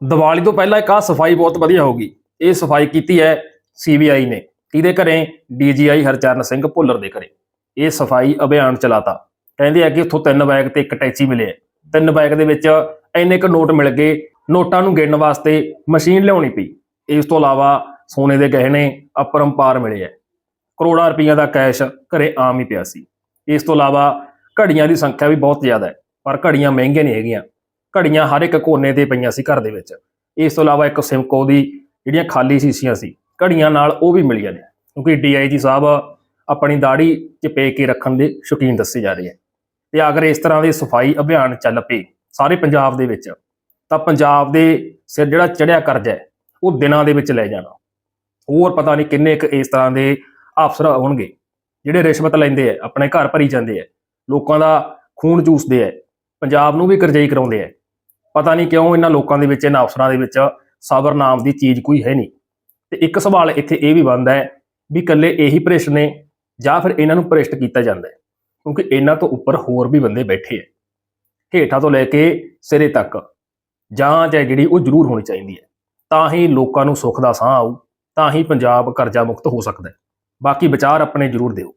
ਦੀਵਾਲੀ ਤੋਂ ਪਹਿਲਾਂ ਇੱਕ ਆ ਸਫ਼ਾਈ ਬਹੁਤ ਵਧੀਆ ਹੋਗੀ ਇਹ ਸਫ਼ਾਈ ਕੀਤੀ ਹੈ ਸੀਬੀਆਈ ਨੇ। ਕਿਹਦੇ ਘਰੇ? ਡੀਜੀਆਈ ਹਰਚਰਨ ਸਿੰਘ ਭੁੱਲਰ ਦੇ ਘਰੇ। ਇਹ ਸਫ਼ਾਈ ਅਭਿਆਨ ਚਲਾਤਾ। ਕਹਿੰਦੇ ਆ ਕਿ ਉੱਥੋਂ ਤਿੰਨ ਬੈਗ ਤੇ ਇੱਕ ਟੈਚੀ ਮਿਲੇ ਤਿੰਨ ਬੈਗ ਦੇ ਵਿੱਚ ਇੰਨੇ ਕੁ ਨੋਟ ਮਿਲ ਗਏ। ਨੋਟਾਂ ਨੂੰ ਗਿਣਨ ਵਾਸਤੇ ਮਸ਼ੀਨ ਲਿਆਉਣੀ ਪਈ। ਇਸ ਤੋਂ ਇਲਾਵਾ ਸੋਨੇ ਦੇ ਗਹਿਣੇ, ਅਪਰੰਪਾਰ ਮਿਲੇ ਹੈ ਕਰੋੜਾਂ ਰੁਪਈਆ ਦਾ ਕੈਸ਼ ਘਰੇ ਆਮ ਹੀ ਪਿਆ ਸੀ। ਇਸ ਤੋਂ ਇਲਾਵਾ ਘੜੀਆਂ ਦੀ ਸੰਖਿਆ ਵੀ ਬਹੁਤ ਜ਼ਿਆਦਾ ਹੈ। ਪਰ ਘੜੀਆਂ ਮਹਿੰਗੀਆਂ ਨਹੀਂ ਹੈਗੀਆਂ। ਘੜੀਆਂ ਹਰ ਇੱਕ ਕੋਨੇ ਤੇ ਪਈਆਂ ਸੀ ਘਰ ਦੇ ਵਿੱਚ। ਇਸ ਤੋਂ ਇਲਾਵਾ ਇੱਕ ਸਿਮਕੋ ਦੀ ਜਿਹੜੀਆਂ ਖਾਲੀ ਸੀਸੀਆਂ ਸੀ, ਘੜੀਆਂ ਨਾਲ ਉਹ ਵੀ ਮਿਲੀਆਂ ਨੇ। ਕਿਉਂਕਿ ਡੀਆਈਜੀ ਸਾਹਿਬ ਆਪਣੀ ਦਾੜੀ 'ਚ ਪੇ ਕੇ ਰੱਖਣ ਦੇ ਸ਼ੌਕੀਨ ਦੱਸੇ ਜਾ ਰਹੇ ਹੈ ਤੇ ਅਗਰ ਇਸ ਤਰ੍ਹਾਂ ਦੇ ਸਫ਼ਾਈ ਅਭਿਆਨ ਚੱਲ ਪਏ ਸਾਰੇ ਪੰਜਾਬ ਦੇ ਵਿੱਚ, ਤਾਂ ਪੰਜਾਬ ਦੇ ਸਿਰ ਜਿਹੜਾ ਚੜਿਆ ਕਰਜ਼ਾ ਹੈ, ਉਹ ਦਿਨਾਂ ਦੇ ਵਿੱਚ ਲੈ ਜਾਣਾ। ਹੋਰ ਪਤਾ ਨਹੀਂ ਕਿੰਨੇ ਕੁ ਇਸ ਤਰ੍ਹਾਂ ਦੇ ਅਫਸਰ ਹੋਣਗੇ ਜਿਹੜੇ ਰਿਸ਼ਵਤ ਲੈਂਦੇ ਆ, ਆਪਣੇ ਘਰ ਭਰੀ ਜਾਂਦੇ ਆ। ਲੋਕਾਂ ਦਾ ਖੂਨ ਚੂਸਦੇ ਆ। ਪੰਜਾਬ ਨੂੰ ਵੀ ਕਰਜਾਈ ਕਰਾਉਂਦੇ ਆ। ਪਤਾ ਨਹੀਂ ਕਿਉਂ ਇਹਨਾਂ ਲੋਕਾਂ ਦੇ ਵਿੱਚ, ਇਹਨਾਂ ਅਫਸਰਾਂ ਦੇ ਵਿੱਚ ਸਬਰ ਨਾਮ ਦੀ ਚੀਜ਼ ਕੋਈ ਹੈ ਨਹੀਂ। ਤੇ ਇੱਕ ਸਵਾਲ ਇੱਥੇ ਇਹ ਵੀ ਬਣਦਾ ਹੈ ਵੀ ਇਕੱਲੇ ਇਹੀ ਭ੍ਰਿਸ਼ਟ ਨੇ ਜਾਂ ਫਿਰ ਇਹਨਾਂ ਨੂੰ ਭ੍ਰਿਸ਼ਟ ਕੀਤਾ ਜਾਂਦਾ ਹੈ, ਕਿਉਂਕਿ ਇਹਨਾਂ ਤੋਂ ਉੱਪਰ ਹੋਰ ਵੀ ਬੰਦੇ ਬੈਠੇ ਹੈ। ਹੇਠਾਂ ਤੋਂ ਲੈ ਕੇ ਸਿਰੇ ਤੱਕ ਜਾਂਚ ਹੈ ਜਿਹੜੀ ਉਹ ਜ਼ਰੂਰ ਹੋਣੀ ਚਾਹੀਦੀ ਹੈ। ਤਾਂ ਹੀ ਲੋਕਾਂ ਨੂੰ ਸੁੱਖ ਦਾ ਸਾਹ ਆਊ, ਤਾਂ ਹੀ ਪੰਜਾਬ ਕਰਜ਼ਾ ਮੁਕਤ ਹੋ ਸਕਦਾ ਹੈ। ਬਾਕੀ ਵਿਚਾਰ ਆਪਣੇ ਜ਼ਰੂਰ ਦਿਓ।